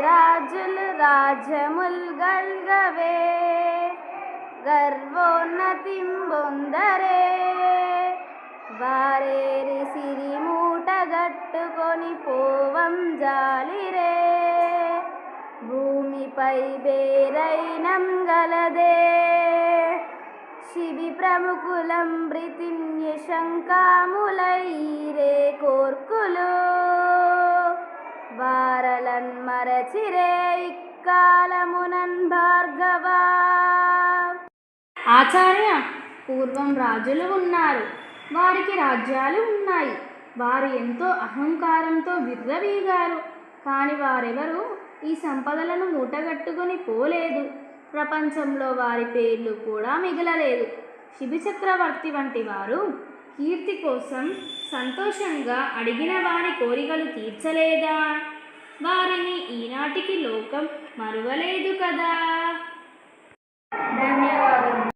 రాజులు రాజ్యముల్ గల్గవే గర్వోన్నతిం వారేరి సిరి మూట గట్టుకొని పోవం జాలిరే. భూమిపై బేరైనం గలదే. శిబి ప్రముఖులం మృతిన్య శంకాములైరే కోర్కులు మరచిరే ఇక్కాలమునన్ భార్గవా. ఆచార్య పూర్వం రాజులు ఉన్నారు. వారికి రాజ్యాలు ఉన్నాయి. వారు ఎంతో అహంకారంతో విర్రవీగారు. కానీ వారెవరు ఈ సంపదలను మూటగట్టుకుని పోలేదు. ప్రపంచంలో వారి పేర్లు కూడా మిగలలేదు. శిబిచక్రవర్తి వంటి వారు కీర్తి కోసం సంతోషంగా అడిగిన వారి కోరికలు తీర్చలేదా? వారిని ఈనాటికి లోకం మరువలేదు కదా.